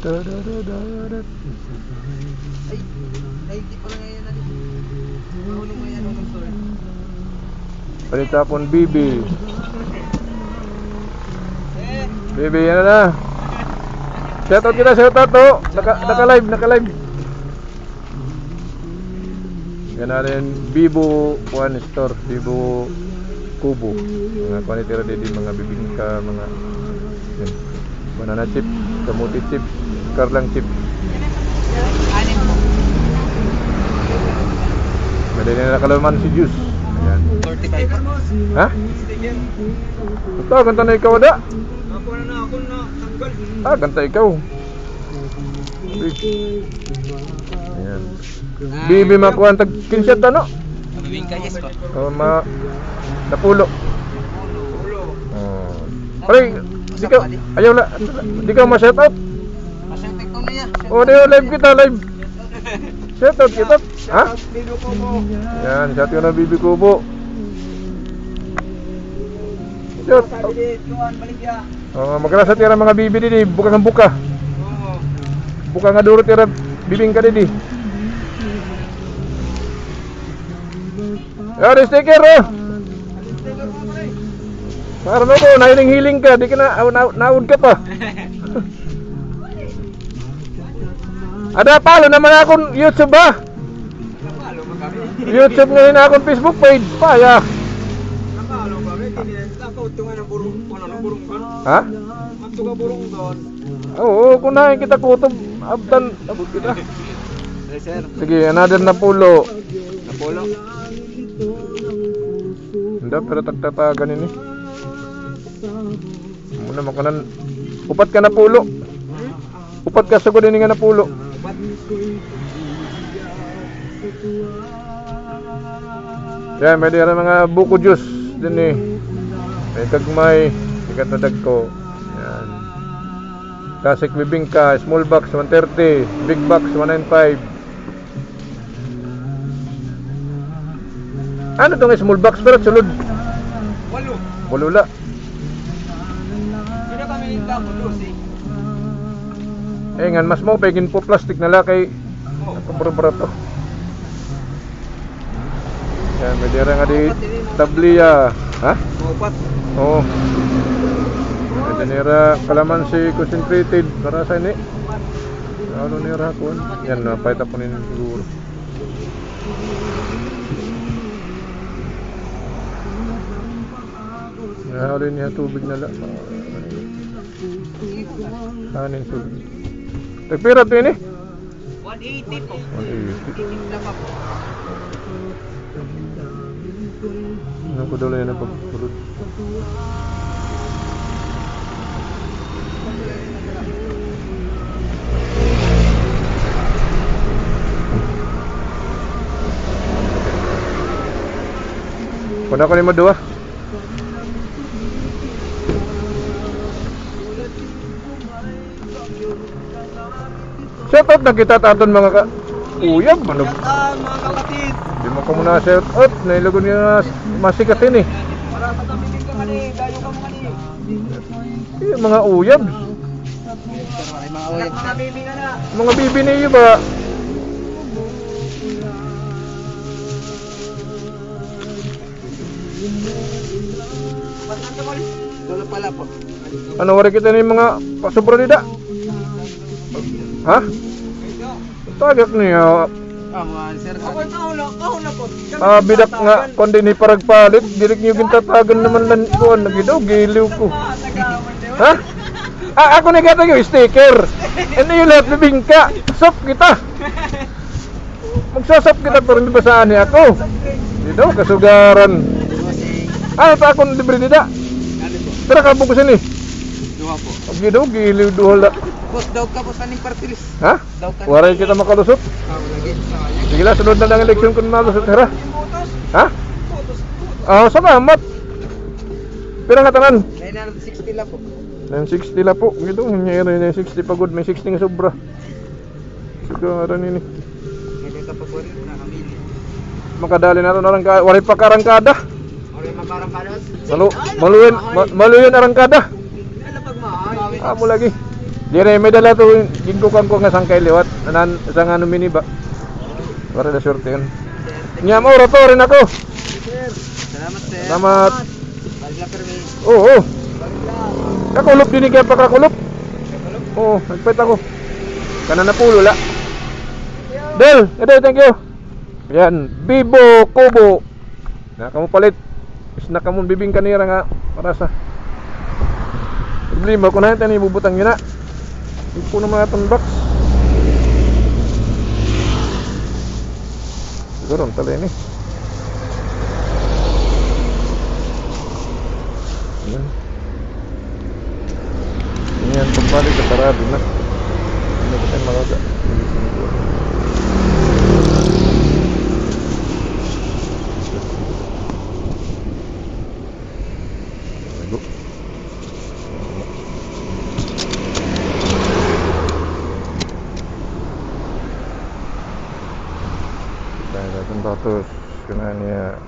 Ay, ay, di pala ngayon na din. Mahulog mo yan ng store. Palitapon Bibi. Bibi, yan na. Shoutout kita, shoutout to. Naka, naka live, naka live. Yan natin, Bibo One Store, Bibo Kubo. Mga kwanitira din mga bibingka, mga yan. banana chip, kamuti chip, karlang chip. Madali na nakalaman si Juice. Ayan. 45 pa. Ha? Ito, ganta na ikaw ada. Ako na na, ako na. Tanggal. Ah, ganta ikaw. Ayan. Bibi makuha tag kinsyat ano? Mabibing ka, yes ko. O ma napulo. Ulo. Oh. Pare, di ka ayaw la, di ka ma-shout out. Yan. O di live kita live. Shout out kita. Ha? Ko mo. Yan, shout out na Bibi Kubo. Shout. Oh, magrasa tira mga bibi didi, buka ng buka. Buka nga duro tira bibing ka didi. Yan, sticker oh. Para mo nahiling-hiling ka, di ka na, na ka pa. Ada palo naman akong YouTube ba? Kami. YouTube ngayon akong Facebook page pa, ya. Ano? Ha? Mato ka burong doon. Oo, kunahin kita kutob. Abdan, abot kita. Sige, another na pulo. Napolo. Hindi, pero tagtatagan ini. Muna makanan. Upat ka na pulo. Upat ka sugod ini nga na pulo. Yan, may dira mga buko juice din eh. May kagmay, ikat na dagko. Yan. Classic bibingka, small box 130, big box 195. Ano tong small box pero sulod? Walo. Bulula. Kaya kami ninda ko dos eh. Eh ngan mas mo pegin po plastic na lakay. Oh. Kapuro-puro to. Yan, may dira nga di tabliya. Ha? Upat. Oo. May nira kalamansi concentrated para sa ini. Ano nira ko? Yan, napahita po nila siguro. Nahalin niya tubig na lang. Kanin tubig. Tagpira to ini? 180 po. 180. Ano ko daw lang yan ang pagpulot. Shout out na kita taton mga ka uyab kapatid. Di mo ko muna shout out nailagon nga masikatin eh. Ka ka. Eh, mga uyab. Mga ka na. Bibi niyo ba? Ka. Ano wari kita ni mga pasubra dida? Ha? Tagak niya. Ah, mga sir. Ako kahon na, kahon na po. Ah, bidak nga kundi ni paragpalit, direk niyo gintatagan naman lan ko nagidaw giliw ko. Ah, din. Ha? Ah, ako na gata yung sticker. Ano yung lahat bibingka? Sop kita. Magsasap kita pero hindi basaan niya ako. Dito, kasugaran. Ano pa akong libre dida? Tara ka bukusin eh. Dua po. Pag gidaw, giliw duhala. Boss, daw ka po sa ning partilis. Ha? Daw. Waray kita makalusot. Ah. Sige lang, sunod na lang eleksyon kung malusot. Hara. Putos. Ha? Ah, salamat. Pero nga tanan. 960 lang po. 960 la po. Gitu, nangyayari na 60 pagod. May 60 nga sobra. Sigaran ini. Ngayon ka pa po rin na kami. Makadali na ito na rangkada. Waray pa karangkada. Ore makarang kados. Malu, maluin, ma, maluin arangkada. Ano? Amo lagi. Dire may dala to gingkukan ko nga sangkay liwat. Anan sa nga mini ba. Para na surte yun. Nya mo to rin ako. Salamat sir. Salamat. Permi. Oo, oh, Bagla. Kakulop din kaya pagkakulop. Oo, nagpait ako. Kana na pulo la. Del, ede, thank you. Yan, Bibo Kubo. Na kamo palit. Is na kamo bibing kanira nga para sa Problema ko na ito ni bubutang yun na. Ipo na mga itong box. gurun tali ini Kita natin datos kena niya